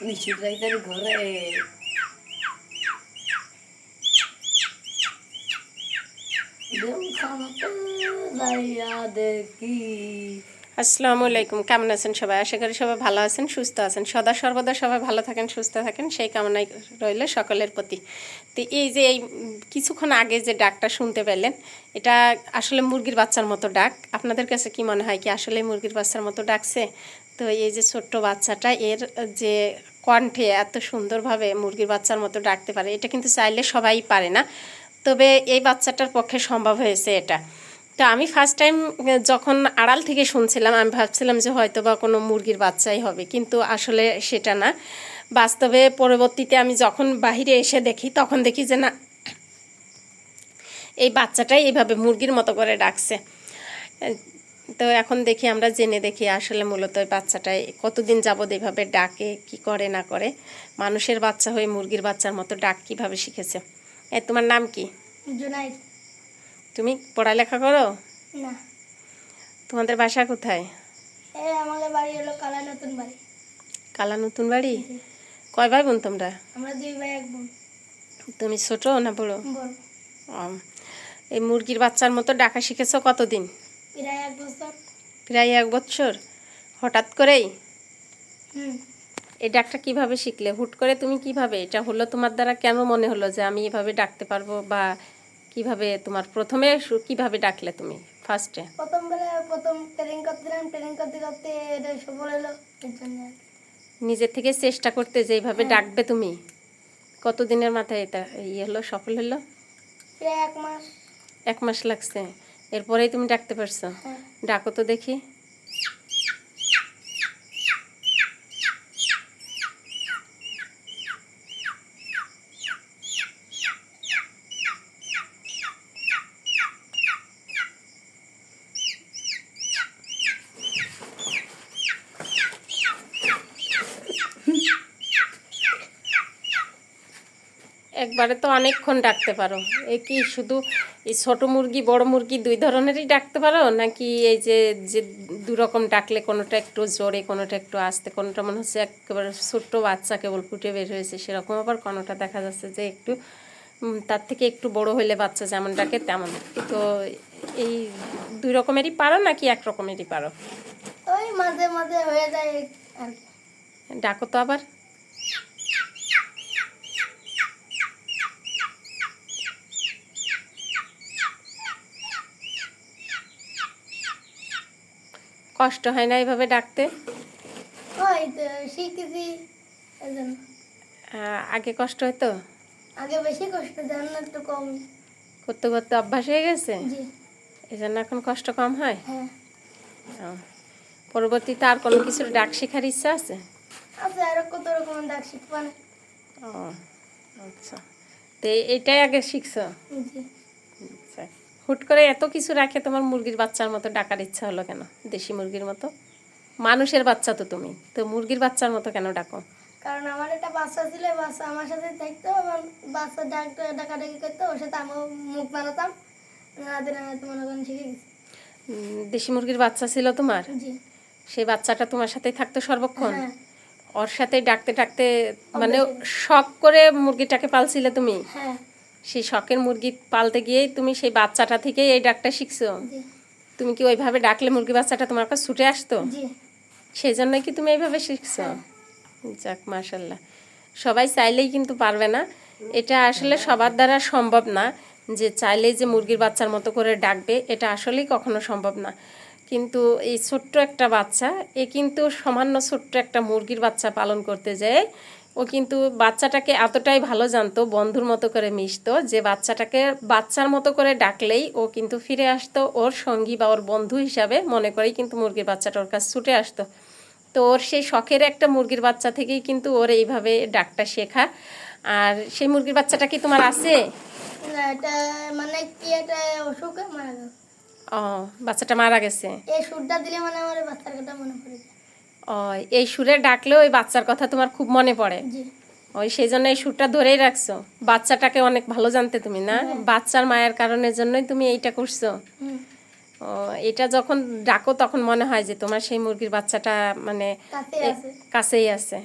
নিচু যাইতেন ঘরে যাইয়া দেখি আসসালামু আলাইকুম। কেমন আছেন সবাই? আশা করি সবাই ভালো আছেন, সুস্থ আছেন। সদা সর্বদা সবাই ভালো থাকেন, সুস্থ থাকেন, সেই কামনাই রইল সকলের প্রতি। তো এই যে এই কিছুক্ষণ আগে যে ডাকটা শুনতে পেলেন, এটা আসলে মুরগির বাচ্চার মতো ডাক। আপনাদের কাছে কি মনে হয় কি আসলে মুরগির বাচ্চার মতো ডাকছে? তো এই যে ছোট্ট বাচ্চাটা, এর যে কণ্ঠে এত সুন্দরভাবে মুরগির বাচ্চার মতো ডাকতে পারে, এটা কিন্তু চাইলে সবাই পারে না। তবে এই বাচ্চাটার পক্ষে সম্ভব হয়েছে এটা। তো আমি ফার্স্ট টাইম যখন আড়াল থেকে শুনছিলাম, আমি ভাবছিলাম যে হয়তো বা কোনো মুরগির বাচ্চাই হবে, কিন্তু আসলে সেটা না। বাস্তবে পরবর্তীতে আমি যখন বাহিরে এসে দেখি, তখন দেখি যে না, এই বাচ্চাটাই এইভাবে মুরগির মতো করে ডাকছে। তো এখন দেখি, আমরা জেনে দেখি আসলে মূলত বাচ্চাটাই কতদিন যাবৎ এইভাবে ডাকে, কি করে, না করে। মানুষের বাচ্চা হয়ে মুরগির বাচ্চার মতো ডাক কীভাবে শিখেছে? এ, তোমার নাম কি? জুনাইদ। তুমি পড়ালেখা করো? না। তোমাদের বাসা কোথায়? আমাদের বাড়ি হলো কালা নতুন বাড়ি। কালা নতুন বাড়ি? কয় ভাই বোন তোমরা? আমরা দুই ভাই এক বোন। তুমি ছোট না বড়? এই মুরগির বাচ্চার মতো ডাকা শিখেছো কতদিন? প্রায় এক বছর। প্রায় এক বছর। হঠাৎ করেই? এই ডাকটা কীভাবে শিখলে? হুট করে তুমি কীভাবে? এটা হলো তোমার দ্বারা কেন মনে হলো যে আমি এভাবে ডাকতে পারব বা কীভাবে তোমার প্রথমে কীভাবে ডাকলে তুমি? ফার্স্টে প্রথম বলে প্রথম ট্রেনিং করতেছিলাম ট্রেনিং করতে করতে এটা সফল হলো নিজের থেকে চেষ্টা করতে যেভাবে এইভাবে ডাকবে তুমি কতদিনের মাথায় এটা ইয়ে হলো সফল হলো? এক মাস। এক মাস লাগছে। এরপরেই তুমি ডাকতে পারছ? হ্যাঁ। ডাকো তো দেখি। একবারে তো অনেকক্ষণ ডাকতে পারো। এ কি শুধু এই ছোটো মুরগি বড় মুরগি দুই ধরনেরই ডাকতে পারো? নাকি এই যে যে দু রকম ডাকলে কোনোটা একটু জোরে কোনোটা একটু আস্তে কোনোটা মনে হচ্ছে একেবারে ছোট্ট বাচ্চা কেবল ফুটে বের হয়েছে? সেরকম আবার কোনোটা দেখা যাচ্ছে যে একটু তার থেকে একটু বড় হইলে বাচ্চা যেমন ডাকে তেমন। তো এই দুই রকমেরই পারো নাকি এক রকমেরই পারো? ওই মাঝে মাঝে হয়ে যায়। ডাকো তো আবার। কষ্ট হয় না এইভাবে ডাকতে? আগে কষ্ট হতো আগে বেশি কষ্ট না একটু কম। করতে করতে অভ্যাস হয়ে গেছে? এই জন্য এখন কষ্ট কম হয়? হ্যাঁ। পরবর্তীতে আর কোনো কিছুর ডাক শেখার ইচ্ছা আছে? আচ্ছা আরও কত রকমের ডাক শিখবা ও আচ্ছা। তো এই- এইটাই আগে শিখছো? জি। আচ্ছা। হুট করে এত কিছু রাখে তোমার মুরগির বাচ্চার মতো ডাকার ইচ্ছা হলো কেন? দেশি মুরগির মতো? মানুষের বাচ্চা তো তুমি। তো মুরগির বাচ্চার মতো কেন ডাকো? কারণ আমার একটা বাচ্চা ছিল বাচ্চা আমার সাথে থাকতো আমার বাচ্চা ডাক ডাকাডাকি করতো ওর সাথে আমিও মুখ বানাতাম। মনে করেন শিখে গেছি। দেশি মুরগির বাচ্চা ছিল তোমার? সেই বাচ্চাটা তোমার সাথেই থাকতো সর্বক্ষণ? হ্যাঁ। ওর সাথে ডাকতে ডাকতে মানে শখ করে মুরগিটাকে পালছিলে তুমি? হ্যাঁ। সেই শখের মুরগি পালতে গিয়েই তুমি সেই বাচ্চাটা থেকেই এই ডাকটা শিখছো? তুমি কি ওইভাবে ডাকলে মুরগি বাচ্চাটা তোমার কাছে ছুটে আসতো? সেই জন্য কি তুমি এইভাবে শিখছো? হ্যাঁ। যাক মাশাল্লাহ। সবাই চাইলেই কিন্তু পারবে না। এটা আসলে সবার দ্বারা সম্ভব না যে চাইলেই যে মুরগির বাচ্চার মতো করে ডাকবে এটা আসলেই কখনো সম্ভব না। কিন্তু এই ছোট্ট একটা বাচ্চা, এ কিন্তু সামান্য ছোট্ট একটা মুরগির বাচ্চা পালন করতে যায়। ও কিন্তু বাচ্চাটাকে এতটাই ভালো জানতো, বন্ধুর মতো করে মিশতো, যে বাচ্চাটাকে বাচ্চার মতো করে ডাকলেই ও কিন্তু ফিরে আসতো। ওর সঙ্গী বা ওর বন্ধু হিসাবে মনে করেই কিন্তু মুরগির বাচ্চাটা ওর কাছে ছুটে আসতো। তো ওর সেই শখের একটা মুরগির বাচ্চা থেকেই কিন্তু ওর এইভাবে ডাকটা শেখা। আর সেই মুরগির বাচ্চাটা কি তোমার আছে? এটা মানে কি একটা অসুখে মারা ও বাচ্চাটা মারা গেছে? এই সুরটা দিলে মানে আমার বাচ্চার কথা মনে পড়ে ও এই সুরে ডাকলেও ওই বাচ্চার কথা তোমার খুব মনে পড়ে? ওই সেই জন্য এই সুরটা ধরেই রাখছো? বাচ্চাটাকে অনেক ভালো জানতে তুমি না? বাচ্চার মায়ের কারণের জন্যই তুমি এইটা করছ? ও, এটা যখন ডাকো তখন মনে হয় যে তোমার সেই মুরগির বাচ্চাটা মানে কাছেই আছে।